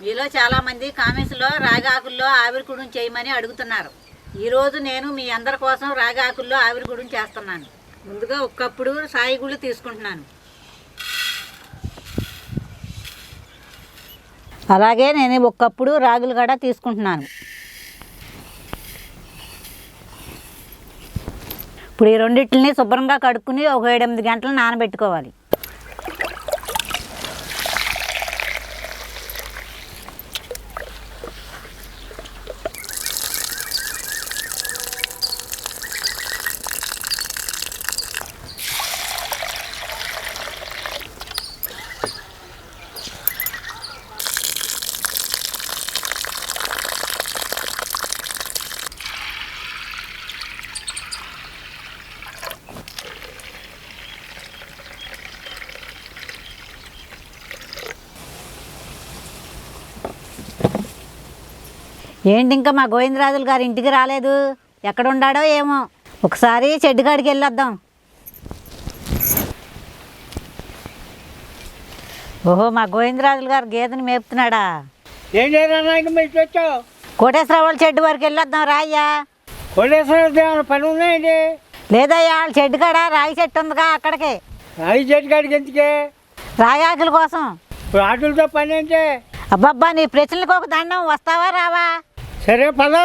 మీలో చాలామంది కామెంట్స్లో రాగాకుల్లో ఆవిరి కుడుం చేయమని అడుగుతున్నారు. ఈరోజు నేను మీ అందరి కోసం రాగాకుల్లో ఆవిరి కుడుం చేస్తున్నాను. ముందుగా ఒక్కప్పుడు సాయి గుళ్ళు తీసుకుంటున్నాను. అలాగే నేను ఒక్కప్పుడు రాగులు కూడా తీసుకుంటున్నాను. ఇప్పుడు ఈ రెండింటిని శుభ్రంగా కడుక్కుని ఒక ఏడెనిమిది గంటలు నానబెట్టుకోవాలి. ఏంటి ఇంకా మా గోవిందరాజులు గారు ఇంటికి రాలేదు? ఎక్కడ ఉండాడో ఏమో. ఒకసారి చెడ్డు కాడికి వెళ్ళొద్దాం. ఓహో మా గోవిందరాజులు గారు గేదెని మేపుతున్నాడా? ఏం వచ్చావు? కోటేశ్వర వాళ్ళ చెడ్డు వరకు వెళ్ళొద్దాం రాయ్యా. కోటేశ్వర పని ఉన్నాయండి లేదయ్యా వాళ్ళ చెడ్డు కాడ రాగి చెట్టు ఉందిగా అక్కడికి. రాయి చెట్టు కాడికి ఎందుకే? రాగి ఆకుల కోసం. ఆటలతో పని అంటే అబ్బబ్బా నీ ప్రశ్నలకు ఒక దండం వస్తావా రావా? సరే పద.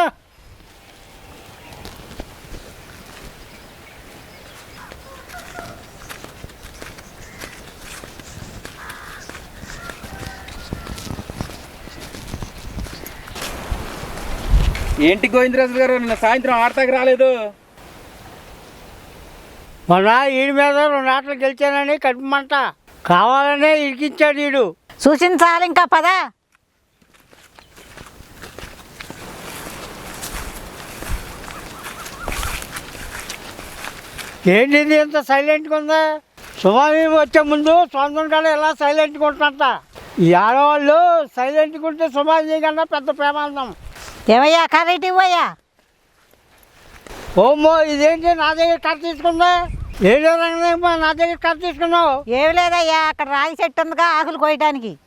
ఏంటి గోవిందరాజు గారు? నిన్న సాయంత్రం ఆడతాకి రాలేదు. మొన్న ఈడి మీద రెండు ఆటలు గెలిచానని కడుపుమంట కావాలనే ఇరికించాడు ఈడు. చూసిన చాలు ఇంకా పదా. ఏంటి ఇది ఇంత సైలెంట్గా ఉందా? సుమామి వచ్చే ముందు సొంతం కాడ ఎలా సైలెంట్గా ఉంటుందంట? ఈ ఆడవాళ్ళు సైలెంట్గా ఉంటే సుమామి కన్నా పెద్ద ప్రమాదం. ఏమయ్యా కరెక్ట్ ఇవ్వయ్యా? ఓమో ఇదేంటి నా దగ్గర కట్ట తీసుకుందా? ఏడో రంగమా నా దగ్గర కట్ట తీసుకున్నావు. ఏమి లేదయ్యా అక్కడ రాగి చెట్టు ఉందిగా ఆకులు కోయటానికి.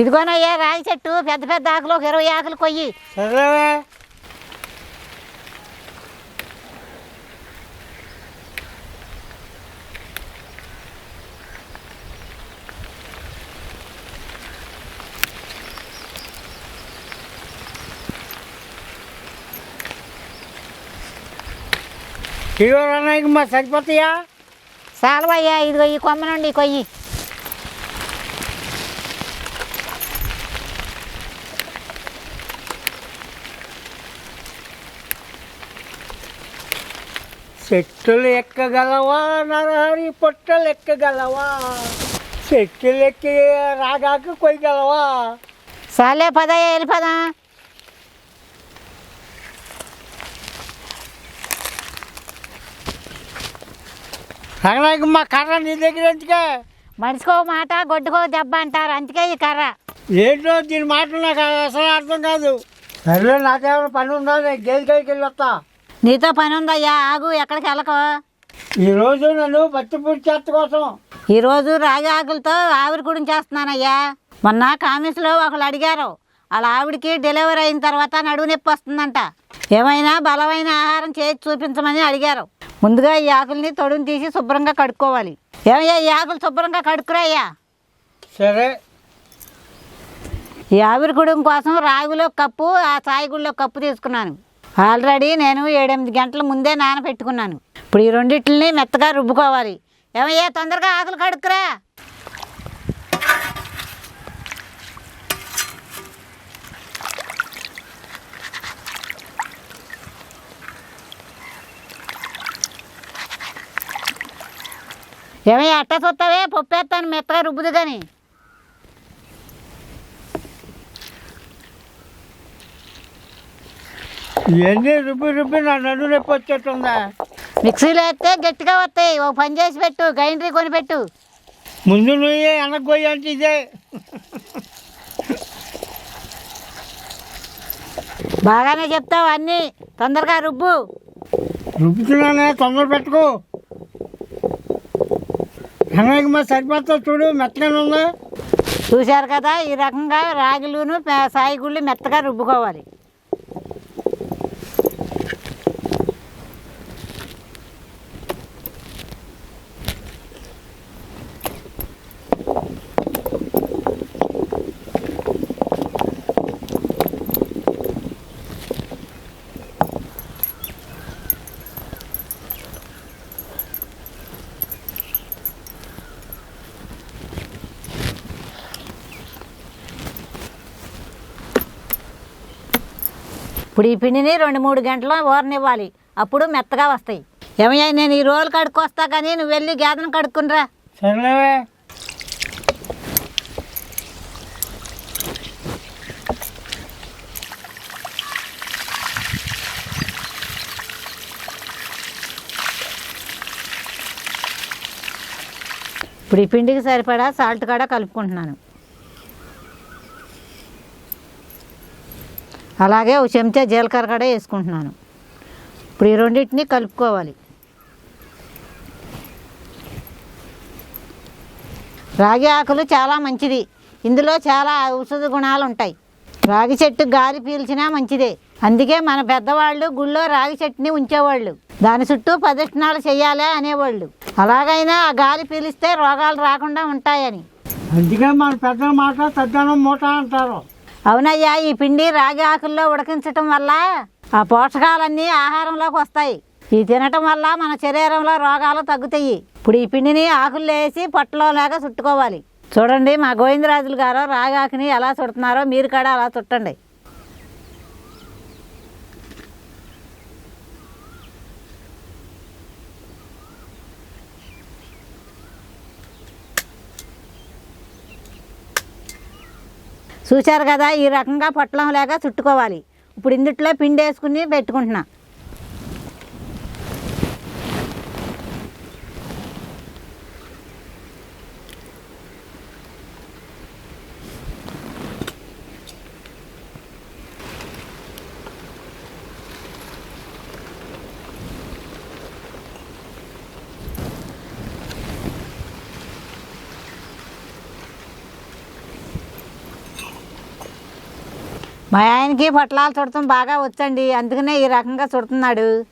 ఇదిగోనయ్యా రాగి చెట్టు పెద్ద పెద్ద ఆకులు ఒక ఇరవై ఆకులు కొయ్యి. సరేవే కిలో అన్నయ్యకి మా సరిపోతాయా? సాలవయ్యా ఇదిగో ఈ కొమ్మ నుండి కొయ్యి. చెట్టులు ఎక్కగలవా? నరహరి పొట్టలు ఎక్కగలవా? చెట్టులు ఎక్కి రాగాకు కొయ్యగలవా? సాలే పదయ్యా వెళ్ళిపోదా రంగనాయకు మా కర్ర నీ దగ్గర ఎందుకే? మనిషికో మాట గొడ్డుకో దెబ్బ అంటారు. అందుకే ఈ కర్ర. ఏంటో దీని మాటలు నాకు అసలు అర్థం కాదు. సరే నాకేమైనా పని ఉందా? నేను గేదె కాడికి వెళ్ళి వస్తా. నీతో పని ఉందయ్యా ఆగు ఎక్కడికి వెళ్ళకో? ఈరోజు నన్ను బట్టి పూర్తి చేత కోసం ఈరోజు రాగి ఆకులతో ఆవిరి గురించి చేస్తున్నానయ్యా. మొన్న కామెంట్స్లో ఒకళ్ళు అడిగారు. వాళ్ళ ఆవిడకి డెలివరీ అయిన తర్వాత నడువు నొప్పి వస్తుందంట. ఏమైనా బలమైన ఆహారం చేసి చూపించమని అడిగారు. ముందుగా ఈ ఆకుల్ని తొడుని తీసి శుభ్రంగా కడుక్కోవాలి. ఏమయ్యా ఈ ఆకులు శుభ్రంగా కడుక్కురా అయ్యా సరే. ఈ ఆవిరి గుడం కోసం రాగిలో కప్పు ఆ సాయిగుడిలో కప్పు తీసుకున్నాను. ఆల్రెడీ నేను ఏడెనిమిది గంటల ముందే నానబెట్టుకున్నాను. ఇప్పుడు ఈ రెండింటిని మెత్తగా రుబ్బుకోవాలి. ఏమయ్యా తొందరగా ఆకులు కడుక్కురా. ఏమయ్యా అట్ట చూస్తావే పప్పు వేస్తాను మెత్తగా రుబ్బుదు కానీ ఇవన్నీ రుబ్బి రుబ్బి నా నన్ను నొప్పి వచ్చేట్టుందా? మిక్సీలో వేస్తే గట్టిగా వస్తాయి. ఒక పని చేసి పెట్టు గ్రైండర్ కొని పెట్టు. ముందు నువ్వే వెనక్కి అంటే ఇదే. బాగానే చెప్తావు అన్నీ. తొందరగా రుబ్బు. రుబ్బుతున్నానే తొందర పెట్టుకో. రంగమ్మ సరిపోతా చూడు మెత్తగానే ఉందా? చూశారు కదా ఈ రకంగా రాగులును పే- సాయిగుళ్ళు మెత్తగా రుబ్బుకోవాలి. ఇప్పుడు ఈ పిండిని రెండు మూడు గంటలు ఊరనివ్వాలి అప్పుడు మెత్తగా వస్తాయి. ఏమయ్యా నేను ఈ రోజులు కడుక్కొస్తా కానీ నువ్వు వెళ్ళి గేదెను కడుక్కునిరా ఇప్పుడు ఈ పిండికి సరిపడా సాల్ట్ కూడా కలుపుకుంటున్నాను. అలాగే ఒక చెంచా జీలకర్ర కూడా వేసుకుంటున్నాను. ఇప్పుడు ఈ రెండింటిని కలుపుకోవాలి. రాగి ఆకులు చాలా మంచిది. ఇందులో చాలా ఔషధ గుణాలు ఉంటాయి. రాగి చెట్టు గాలి పీల్చినా మంచిదే. అందుకే మన పెద్దవాళ్ళు గుళ్ళో రాగి చెట్టుని ఉంచేవాళ్ళు. దాని చుట్టూ ప్రదక్షిణాలు చేయాలి అనేవాళ్ళు. అలాగైనా ఆ గాలి పీలిస్తే రోగాలు రాకుండా ఉంటాయని. అందుకే మన పెద్దల మాట తద్దనం మూట అంటారు. అవునయ్యా ఈ పిండి రాగి ఆకుల్లో ఉడికించటం వల్ల ఆ పోషకాలన్నీ ఆహారంలోకి వస్తాయి. ఈ తినటం వల్ల మన శరీరంలో రోగాలు తగ్గుతాయి. ఇప్పుడు ఈ పిండిని ఆకుల్లో వేసి పొట్టలో లాగా చుట్టుకోవాలి. చూడండి మా గోవిందరాజులు గారు రాగి ఆకుని ఎలా చుడుతున్నారో మీరు కూడా అలా చుట్టండి. చూశారు కదా ఈ రకంగా పొట్లం లేక చుట్టుకోవాలి. ఇప్పుడు ఇందుట్లో పిండి వేసుకుని పెట్టుకుంటున్నా. మా ఆయనకి పొట్లాలు చుడతాం బాగా వచ్చండి. అందుకనే ఈ రకంగా చుడుతున్నాడు.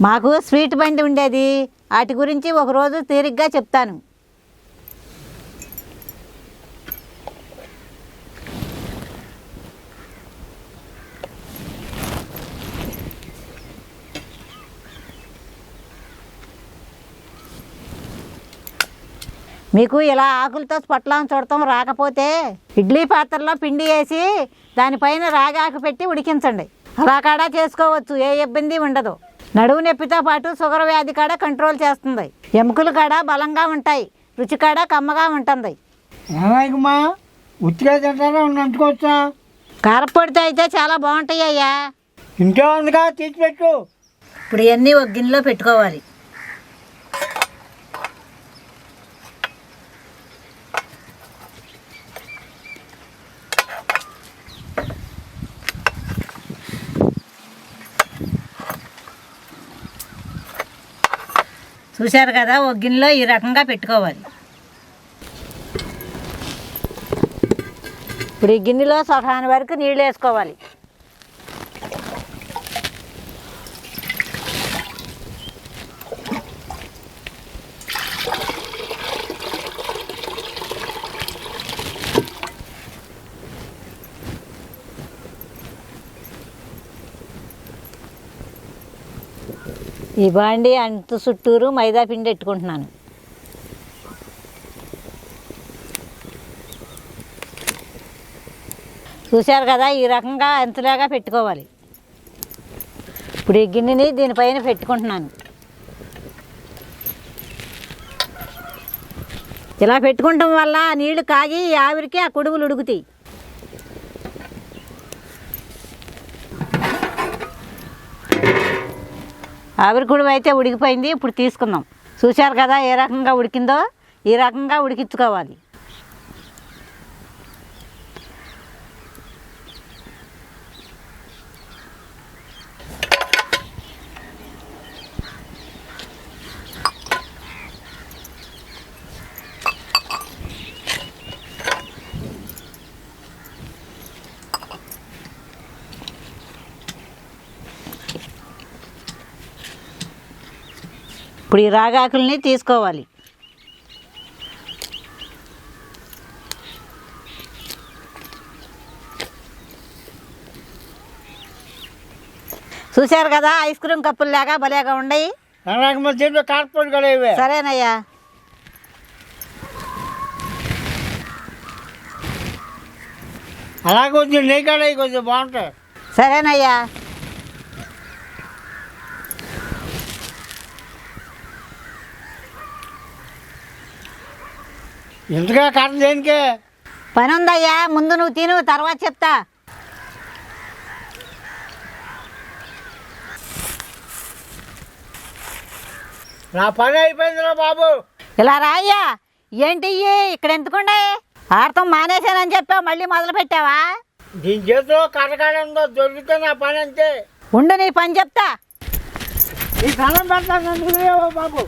మాకు స్వీట్ బండి ఉండేది. వాటి గురించి ఒకరోజు తీరిగ్గా చెప్తాను. మీకు ఇలా ఆకులతో పొట్లం చూడటం రాకపోతే ఇడ్లీ పాత్రలో పిండి వేసి దానిపైన రాగి ఆకు పెట్టి ఉడికించండి. అలా కాడా చేసుకోవచ్చు ఏ ఇబ్బంది ఉండదు. నడువు నొప్పితో పాటు షుగర్ వ్యాధి కాడ కంట్రోల్ చేస్తుంది. ఎముకలు కాడ బలంగా ఉంటాయి రుచి కాడ కమ్మగా ఉంటుంది. ఏమైకమ్మా ఉత్తిగా తింటారా నంచుకోవచ్చా కారపొడితో అయితే చాలా బాగుంటాయి అయ్యా. ఇంకే ఉందిగా తీసిపెట్టు ఇప్పుడు ఇవన్నీ ఒక గిన్నెలో పెట్టుకోవాలి. చూశారు కదా ఒక గిన్నెలో ఈ రకంగా పెట్టుకోవాలి. ఇప్పుడు ఈ గిన్నెలో సగాని వరకు నీళ్ళు వేసుకోవాలి. ఈ బాండి అంత చుట్టూరు మైదా పిండి పెట్టుకుంటున్నాను. చూశారు కదా ఈ రకంగా అంతులాగా పెట్టుకోవాలి. ఇప్పుడు ఈ గిన్నెని దీనిపైన పెట్టుకుంటున్నాను. ఇలా పెట్టుకుంటాం వల్ల నీళ్ళు కాగి ఆవిరికి ఆ కొడుగులు ఉడుకుతాయి. ఆవిరి అయితే ఉడికిపోయింది. ఇప్పుడు తీసుకుందాం. చూశారు కదా ఏ రకంగా ఉడికిందో? ఈ రకంగా ఉడికించుకోవాలి. ఇప్పుడు ఈ రాగాకుల్ని తీసుకోవాలి. చూశారు కదా ఐస్ క్రీమ్ భలేగా దీంట్లో కార్పొరేట్ కూడా ఇవే సరేనయ్యా. అలాగే కొంచెం నెయ్యి కొంచెం బాగుంటాయి. సరేనయ్యా. ఇంతగా కరెంట్ దేనికే? పని ఉందయ్యా ముందు నువ్వు తిను తర్వాత చెప్తా. నా పని అయిపోయిందిరా బాబు. ఇలా రాయ్యా ఏంటి? ఇక్కడ ఎందుకుండే? ఆడతాం మానేశానని చెప్పావు మళ్ళీ మొదలు పెట్టావా దీని చేతిలో కరకాడ ఉందో దొరికితే నా పని అంతే. ఉండు నీ పని చెప్తా. ఈ ధనం పెడతాను బాబు.